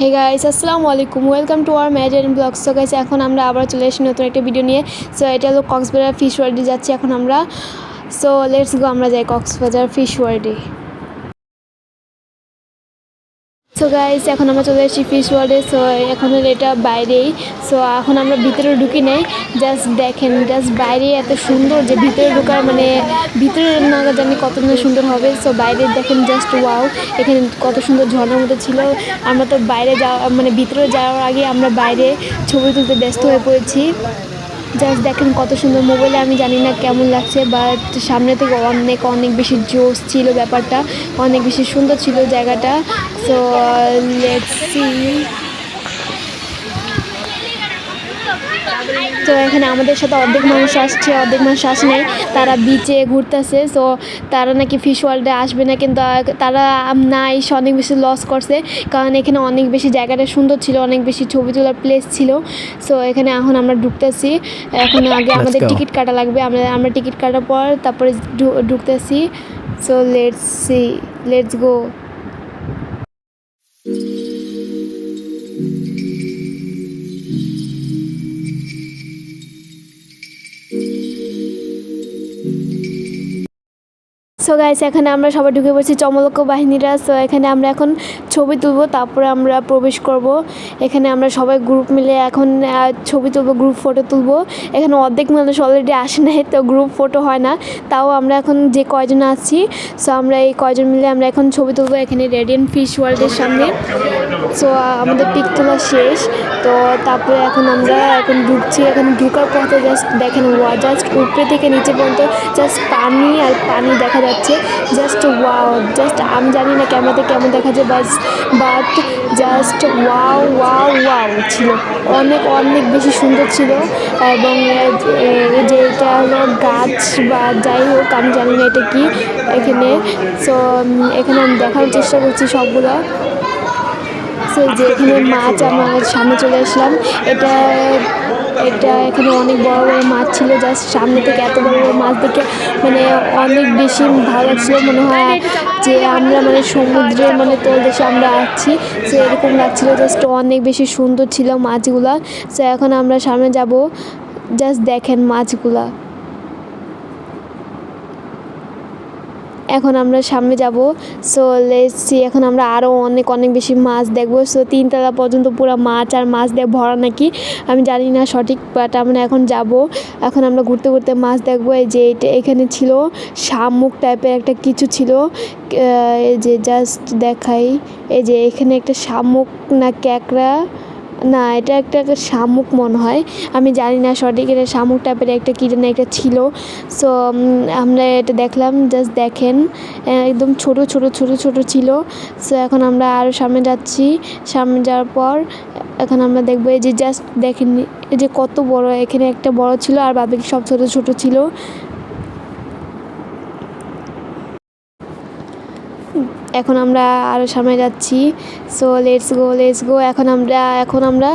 হে guys আসসালামু আলাইকুম welcome to our ম্যাজ এন্ড ব্লগ সো গাইস এখন আমরা আবার চলে এসেছি নতুন একটা ভিডিও নিয়ে। সো এটা হলো কক্সবাজার ফিশ ওয়ার্ডে যাচ্ছি এখন আমরা। সো লেটস গো আমরা যাই কক্সবাজার ফিশ ওয়ার্ল্ডে সো গাইস এখন আমরা চলে এসেছি ফিশ ওয়ার্ল্ডে সো এখন এটা বাইরেই। সো এখন আমরা ভিতরে ঢুকি নেই জাস্ট দেখেন জাস্ট বাইরে এত সুন্দর যে ভিতরে ঢোকার মানে ভিতরে না জানি কত না সুন্দর হবে। সো বাইরে দেখেন জাস্ট ওয়াও এখানে কত সুন্দর ঝর্ণার মতো ছিল। আমরা তো বাইরে যাওয়া মানে ভিতরে যাওয়ার আগে আমরা বাইরে ছবি তুলতে ব্যস্ত হয়ে পড়েছি। জাস্ট দেখেন কত সুন্দর মোবাইলে আমি জানি না কেমন লাগছে বাট সামনে থেকে অনেক অনেক বেশি জোশ ছিল ব্যাপারটা, অনেক বেশি সুন্দর ছিল জায়গাটা। সো লেটস সি তো এখানে আমাদের সাথে অর্ধেক মানুষ আসছে অর্ধেক মানুষ আসে নাই। তারা বিচে ঘুরতেছে সো তারা নাকি ফিশ ওয়ার্ল্ডে আসবে না কিন্তু তারা না এসে অনেক বেশি লস করছে কারণ এখানে অনেক বেশি জায়গাটা সুন্দর ছিল অনেক বেশি ছবি তোলার প্লেস ছিল। সো এখানে এখন আমরা ঢুকতেছি এখন আগে আমাদের টিকিট কাটা লাগবে আমরা আমরা টিকিট কাটার পর তারপরে ঢুকতেছি। So let's see let's go so guys এখানে আমরা সবাই ঢুকে পড়ছি চমলক্য বাহিনীরা। সো এখানে আমরা এখন ছবি তুলবো, তারপরে আমরা প্রবেশ করব। এখানে আমরা সবাই গ্রুপ মিলে এখন ছবি তুলবো গ্রুপ ফটো তুলব। এখানে অর্ধেক মানুষ অলরেডি আসে নাই, তো গ্রুপ ফটো হয় না। তাও আমরা এখন যে কয়জন আসছি সো আমরা এই কয়জন মিলে আমরা এখন ছবি তুলবো এখানে রেডিয়ান ফিশ ওয়ার্ল্ডের সামনে। সো আমাদের পিক তোলা শেষ। তো তারপরে এখন আমরা এখন ঢুকছি। এখন ঢুকার পথে জাস্ট দেখেন, ওয়া জাস্ট উপরে থেকে নিচে পর্যন্ত জাস্ট পানি আর পানি দেখা যাচ্ছে। জাস্ট ওয়াও জাস্ট আমি জানি না ক্যামেরাতে কেমন দেখা যায় বাস but just wow wow wow ছিল। অনেক অনেক বেশি সুন্দর ছিল। এবং যে এটা হলো গাছ বা যাই হোক, আমি জানি না এটা কি এখানে। সো এখানে আমি দেখার চেষ্টা করছি সবগুলো। সো যে এখানে মাছ আমার সামনে চলে আসলাম। এটা এটা এখানে অনেক বড় বড় মাছ ছিল, জাস্ট সামনে থেকে এত বড় বড় মাছ দেখে মানে অনেক বেশি ভালো লাগছিল। মনে হয় যে আমরা মানে সমুদ্রে মানে তলদেশে আমরা আছি সো এরকম লাগছিল জাস্ট অনেক বেশি সুন্দর ছিল মাছগুলা। সো এখন আমরা সামনে যাব। জাস্ট দেখেন মাছগুলা। এখন আমরা সামনে যাব। সো লেটসি এখন আমরা আরও অনেক অনেক বেশি মাছ দেখব। সো তিনতলা পর্যন্ত পুরো মাছ আর মাছ দেখ ভরা নাকি? আমি জানি না সঠিক বাট আমরা এখন যাব। এখন আমরা ঘুরতে ঘুরতে মাছ দেখব। এই যে এটা এখানে ছিল, শামুক টাইপের একটা কিছু ছিল। এই যে জাস্ট দেখাই। এই যে এখানে একটা শামুক না ক্যাকড়া। না, এটা একটা শামুক মনে হয়। আমি জানি না সঠিক এটা শামুক টাইপের একটা কী যেন একটা ছিল। সো আমরা এটা দেখলাম জাস্ট দেখেন। একদম ছোট ছোট ছোট ছোট ছিল। সো এখন আমরা আরও সামনে যাচ্ছি। সামনে যাওয়ার পর, এখন আমরা দেখব, এই যে জাস্ট দেখেন এই যে কত বড়, এখানে একটা বড় ছিল আর বাকি সব ছোট ছোট ছিল। এখন আমরা আরও সামনে যাচ্ছি। So let's go let's go এখন আমরা এখন আমরা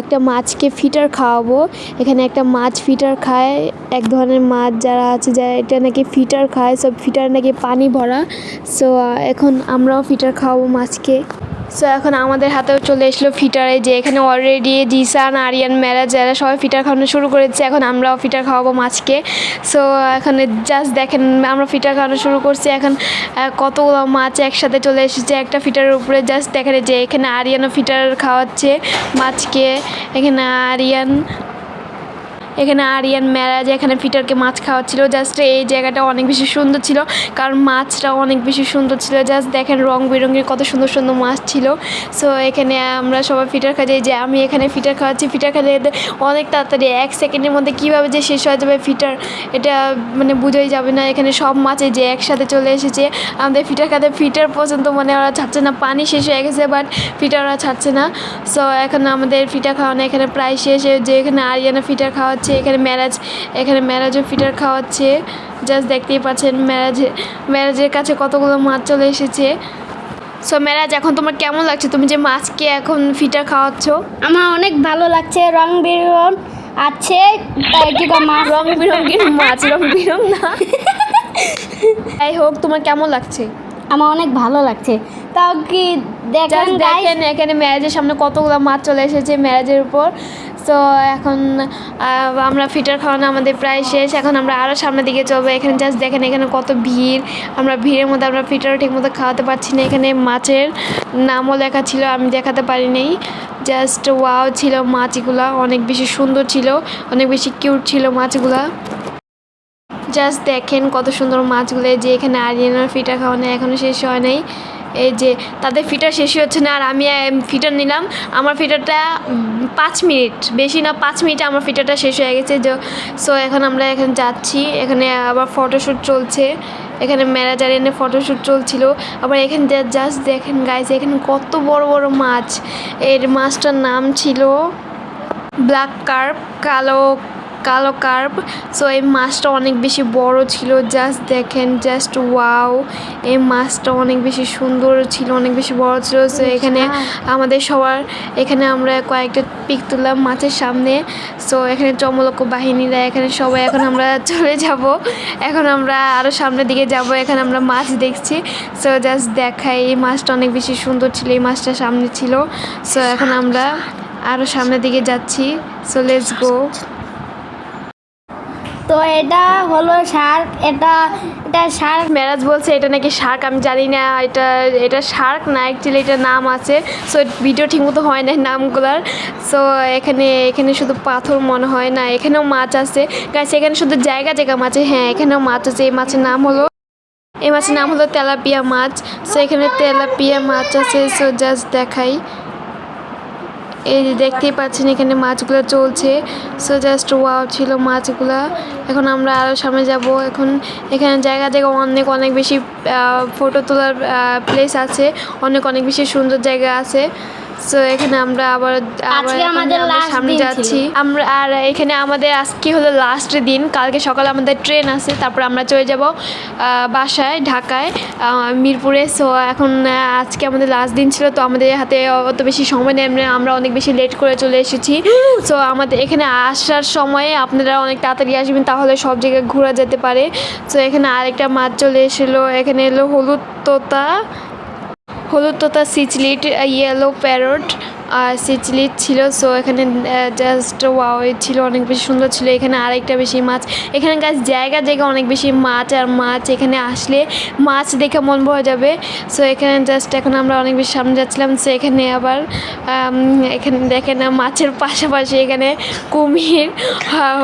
একটা মাছকে ফিটার খাওয়াবো। এখানে একটা মাছ ফিটার খায়। এক ধরনের মাছ যারা আছে, যারা এটা নাকি ফিটার খায়, সব ফিটার নাকি পানি ভরা। সো এখন আমরাও ফিটার খাওয়াবো মাছকে। সো এখন আমাদের হাতেও চলে এসলো ফিটারে যে এখানে অলরেডি জিসান আরিয়ান ম্যারাজ যারা সবাই ফিটার খাওয়ানো শুরু করেছে। এখন আমরাও ফিটার খাওয়াবো মাছকে। সো এখন জাস্ট দেখেন, আমরা ফিটার খাওয়ানো শুরু করছি। এখন কতগুলো মাছ একসাথে চলে এসেছে একটা ফিটারের উপরে। জাস্ট দেখেন যে এখানে আরিয়ানও ফিটার খাওয়াচ্ছে মাছকে। এখানে আরিয়ান এখানে আরিয়ান ম্যারাজ এখানে ফিটারকে মাছ খাওয়াচ্ছিল। জাস্ট এই জায়গাটা অনেক বেশি সুন্দর ছিল। কারণ মাছটা অনেক বেশি সুন্দর ছিল। জাস্ট দেখেন রং বেরঙের কত সুন্দর সুন্দর মাছ ছিল। সো এখানে আমরা সবাই ফিটার খাচ্ছি যে আমি এখানে ফিটার খাওয়াচ্ছি। ফিটার খেলে অনেক তাড়াতাড়ি এক সেকেন্ডের মধ্যে কীভাবে যে শেষ হয়ে যাবে ফিটার, এটা মানে বোঝাই যাবে না। এখানে সব মাছে যে একসাথে চলে এসেছে। আমাদের ফিটার খাতে ফিটার পর্যন্ত মানে ওরা ছাড়ছে না। পানি শেষ হয়ে গেছে বাট ফিটার ওরা ছাড়ছে না। সো এখন আমাদের ফিটার খাওয়ানো এখানে প্রায় শেষ। যে এখানে আরিয়ানা ফিটার খাওয়াচ্ছে। এখানে ম্যারাজ এখানে ম্যারাজও ফিটার খাওয়াচ্ছে। জাস্ট দেখতেই পাচ্ছেন ম্যারাজ ম্যারাজের কাছে কতগুলো মাছ চলে এসেছে। সো ম্যারাজ এখন তোমার কেমন লাগছে? তুমি যে মাছকে এখন ফিটার খাওয়াচ্ছ? আমার অনেক ভালো লাগছে রং বেরং আছে রং বেরঙের মাছ রং বেরং না। যাই হোক তোমার কেমন লাগছে? আমার অনেক ভালো লাগছে। তাও কি দেখেন দেখেন এখানে ম্যারেজের সামনে কতগুলো মাছ চলে এসেছে ম্যারেজের উপর। তো এখন আমরা ফিটার খাওয়ানো আমাদের প্রায় শেষ। এখন আমরা আরও সামনের দিকে চলবো। এখানে জাস্ট দেখেন, এখানে কত ভিড়। আমরা ভিড়ের মধ্যে আমরা ফিটারও ঠিক মতো খাওয়াতে পারছি না। এখানে মাছের নামও লেখা ছিল, আমি দেখাতে পারিনি। জাস্ট ওয়াও ছিল মাছগুলা, অনেক বেশি সুন্দর ছিল, অনেক বেশি কিউট ছিল মাছগুলা। জাস্ট দেখেন কত সুন্দর মাছগুলো যে এখানে আরিয়ানার ফিটা খাওয়ানো এখনও শেষ হয় নাই। এই যে তাদের ফিটার শেষই হচ্ছে না আর আমি ফিটার নিলাম। আমার ফিটারটা পাঁচ মিনিট, বেশি না, পাঁচ মিনিটে আমার ফিটারটা শেষ হয়ে গেছে। যে সো এখন আমরা এখানে যাচ্ছি। এখানে আবার ফটোশ্যুট চলছে। এখানে ম্যানেজার এনে ফটোশ্যুট চলছিল। আবার এখানে জাস্ট দেখেন গাইছে এখানে কত বড় বড় মাছ। এর মাছটার নাম ছিল ব্ল্যাক কার্প কালো কালো কার্প। সো এই মাছটা অনেক বেশি বড় ছিল। জাস্ট দেখেন জাস্ট ওয়াও এই মাছটা অনেক বেশি সুন্দর ছিল অনেক বেশি বড় ছিল। সো এখানে আমাদের সবার এখানে আমরা কয়েকটা পিক তুললাম মাছের সামনে। সো এখানে চমলক বাহিনীরা এখানে সবাই এখন আমরা চলে যাব। এখন আমরা আরও সামনের দিকে যাব এখানে আমরা মাছ দেখছি। সো জাস্ট দেখাই এই মাছটা অনেক বেশি সুন্দর ছিল এই মাছটা সামনে ছিল। সো এখন আমরা আরও সামনের দিকে যাচ্ছি। সো লেটস গো তো এটা হলো শার্ক, এটা এটা শার্ক। ম্যারাজ বলছে, এটা নাকি শার্ক? আমি জানি না, এটা এটা শার্ক না অ্যাকচুয়ালি এটা নাম আছে। সো ভিডিও ঠিকমতো হয় না নামগুলার। সো এখানে এখানে শুধু পাথর মনে হয় না, এখানেও মাছ আছে। গাছ এখানে শুধু জায়গা জায়গা মাছ। হ্যাঁ এখানেও মাছ আছে। এই মাছের নাম হলো, এই মাছের নাম হলো তেলাপিয়া মাছ। সো এখানে তেলাপিয়া মাছ আছে। সো জাস্ট দেখাই। এই যে দেখতেই পাচ্ছেন এখানে মাছগুলো চলছে। সো জাস্ট ওয়াও ছিল মাছগুলা। এখন আমরা আরও সামনে যাব। এখন এখানে জায়গা জায়গা অনেক অনেক বেশি ফটো তোলার প্লেস আছে। অনেক অনেক বেশি সুন্দর জায়গা আছে। সো এখানে আমরা আবার আজকে আমাদের সামনে যাচ্ছি। আমরা আর এখানে আমাদের আজকে হলো লাস্ট দিন। কালকে সকালে আমাদের ট্রেন আছে তারপর আমরা চলে যাব বাসায় ঢাকায় মিরপুরে। সো এখন আজকে আমাদের লাস্ট দিন ছিল তো আমাদের হাতে অত বেশি সময় নেই আমরা- আমরা অনেক বেশি লেট করে চলে এসেছি। সো আমাদের এখানে আসার সময় আপনারা অনেক তাড়াতাড়ি আসবেন তাহলে সব জায়গায় ঘোরা যেতে পারে। সো এখানে আরেকটা মাছ চলে এসেছিল এখানে এলো হলুদ তোতা হলুদ তথা সিচলিট ইয়েলো প্যারট আর সিচলিট ছিল সো এখানে জাস্ট ওয়াও ছিল, অনেক বেশি সুন্দর ছিল। এখানে আরেকটা বেশি মাছ। এখানে গাছ জায়গা জায়গা অনেক বেশি মাছ আর মাছ এখানে আসলে মাছ দেখে মন ভরে যাবে। সো এখানে জাস্ট এখন আমরা অনেক বেশি সামনে যাচ্ছিলাম। সো এখানে আবার এখানে দেখেন মাছের পাশাপাশি এখানে কুমির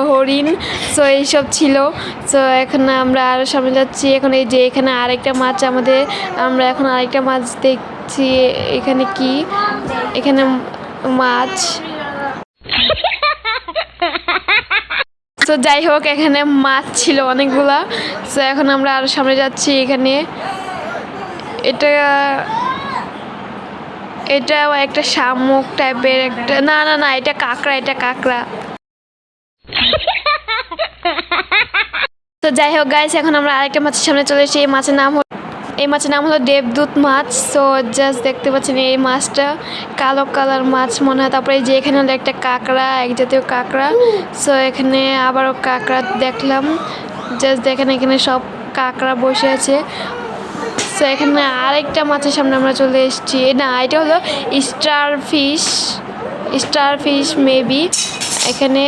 হরিণ সো এইসব ছিল। সো এখন আমরা আরও সামনে যাচ্ছি। এখন এই যে এখানে আরেকটা মাছ আমাদের, আমরা এখন আরেকটা মাছ দেখছি। এখানে কি? এখানে মাছ। তো যাই হোক, এখানে মাছ ছিল অনেকগুলা। তো এখন আমরা আরও সামনে যাচ্ছি এখানে। এটা, এটাও একটা শামুক টাইপের একটা না না না, এটা কাঁকড়া এটা কাঁকড়া। তো যাই হোক গাইস এখন আমরা আরেকটা মাছের সামনে চলে এসেছি। এই মাছের নাম হলো এই মাছের নাম হলো দেবদূত মাছ। সো জাস্ট দেখতে পাচ্ছেন এই মাছটা, কালো কালার মাছ মনে হয়। তারপরে যে এখানে হলো একটা কাঁকড়া, এক জাতীয় কাঁকড়া। সো এখানে আবারও কাঁকড়া দেখলাম। জাস্ট দেখেন এখানে সব কাঁকড়া বসে আছে। সো এখানে আরেকটা মাছের সামনে আমরা চলে এসেছি। না, এটা হলো star fish star fish maybe এখানে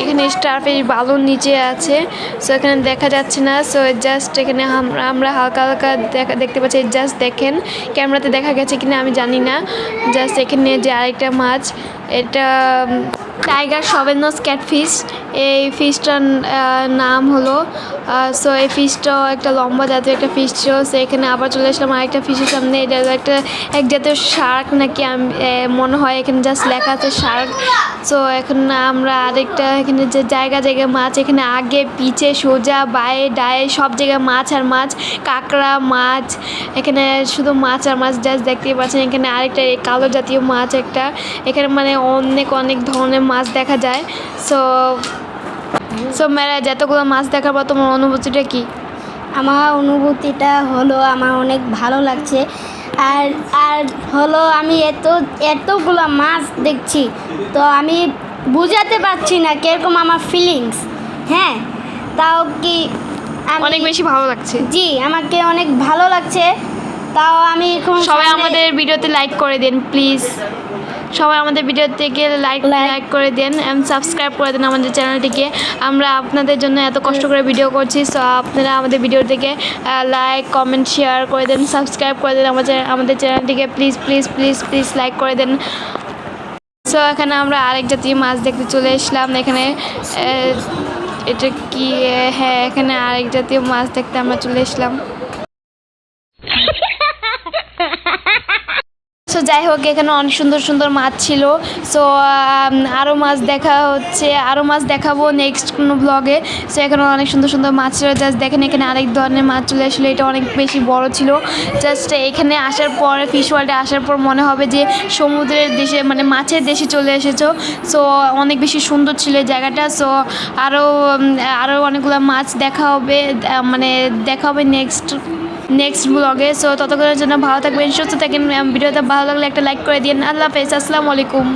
এখানে স্টার ফিশ বালুর নিচে আছে। সো এখানে দেখা যাচ্ছে না। সো জাস্ট এখানে আমরা আমরা হালকা হালকা দেখা, দেখতে পাচ্ছি। জাস্ট দেখেন, ক্যামেরাতে দেখা গেছে কিনা আমি জানি না। জাস্ট এখানে যে আরেকটা মাছ, এটা টাইগার সবেনস ক্যাটফিশ এই ফিশটার নাম হলো সো এই ফিশটাও একটা লম্বা জাতীয় একটা ফিশ ছিল সো এখানে আবার চলে আসলাম আরেকটা ফিশের সামনে, এটা একটা, এক জাতীয় শার্ক নাকি আমি মনে হয় এখানে জাস্ট লেখা আছে শার্ক সো এখন আমরা আরেকটা এখানে যে জায়গা জায়গায় মাছ, এখানে আগে পিছে সোজা, বায়ে ডায়ে সব জায়গায় মাছ আর মাছ, কাঁকড়া মাছ, এখানে শুধু মাছ আর মাছ জাস্ট দেখতেই পাচ্ছেন, এখানে আরেকটা কালো জাতীয় মাছ একটা, এখানে মানে অনেক অনেক ধরনের মাছ দেখা যায় সো সো মেরা যতগুলো মাছ দেখার পর তোমার অনুভূতিটা কি? আমার অনুভূতিটা হলো আমার অনেক ভালো লাগছে। আর আর হলো আমি এত এতগুলো মাছ দেখছি তো আমি বুঝাতে পারছি না কীরকম আমার ফিলিংস হ্যাঁ তাও কি অনেক বেশি ভালো লাগছে। জি আমাকে অনেক ভালো লাগছে। তাও আমি এখন সবাই আমাদের ভিডিওতে লাইক করে দেন প্লিজ সবাই আমাদের ভিডিও থেকে লাইক লাইক করে দেন অ্যান্ড সাবস্ক্রাইব করে দেন আমাদের চ্যানেলটিকে আমরা আপনাদের জন্য এত কষ্ট করে ভিডিও করছি সো আপনারা আমাদের ভিডিও থেকে লাইক কমেন্ট শেয়ার করে দেন সাবস্ক্রাইব করে দেন আমাদের আমাদের চ্যানেলটিকে please please please please like করে দেন। সো এখানে আমরা আরেক জাতীয় মাছ দেখতে চলে এসলাম। এখানে এটা কি? হ্যাঁ এখানে আরেক জাতীয় মাছ দেখতে আমরা চলে এসলাম সো যাই হোক, এখানে অনেক সুন্দর সুন্দর মাছ ছিল। সো আরও মাছ দেখা হচ্ছে আরও মাছ দেখাবো নেক্সট কোনো ব্লগে সো এখানে অনেক সুন্দর সুন্দর মাছ ছিল। জাস্ট দেখেন এখানে আরেক ধরনের মাছ চলে আসলো, এটা অনেক বেশি বড় ছিল। জাস্ট এখানে আসার পর ফিশ ওয়ার্ল্ডে আসার পর মনে হবে যে সমুদ্রের দেশে মানে মাছের দেশে চলে এসেছ। সো অনেক বেশি সুন্দর ছিল জায়গাটা। সো আরও আরও অনেকগুলো মাছ দেখা হবে মানে দেখা হবে নেক্সট নেক্সট ব্লগে সো ততক্ষণের জন্য ভালো থাকবেন, সুস্থ থাকেন। ভিডিওটা ভালো লাগলে একটা লাইক করে দিন আল্লাহ হাফেজ, আসসালামু আলাইকুম।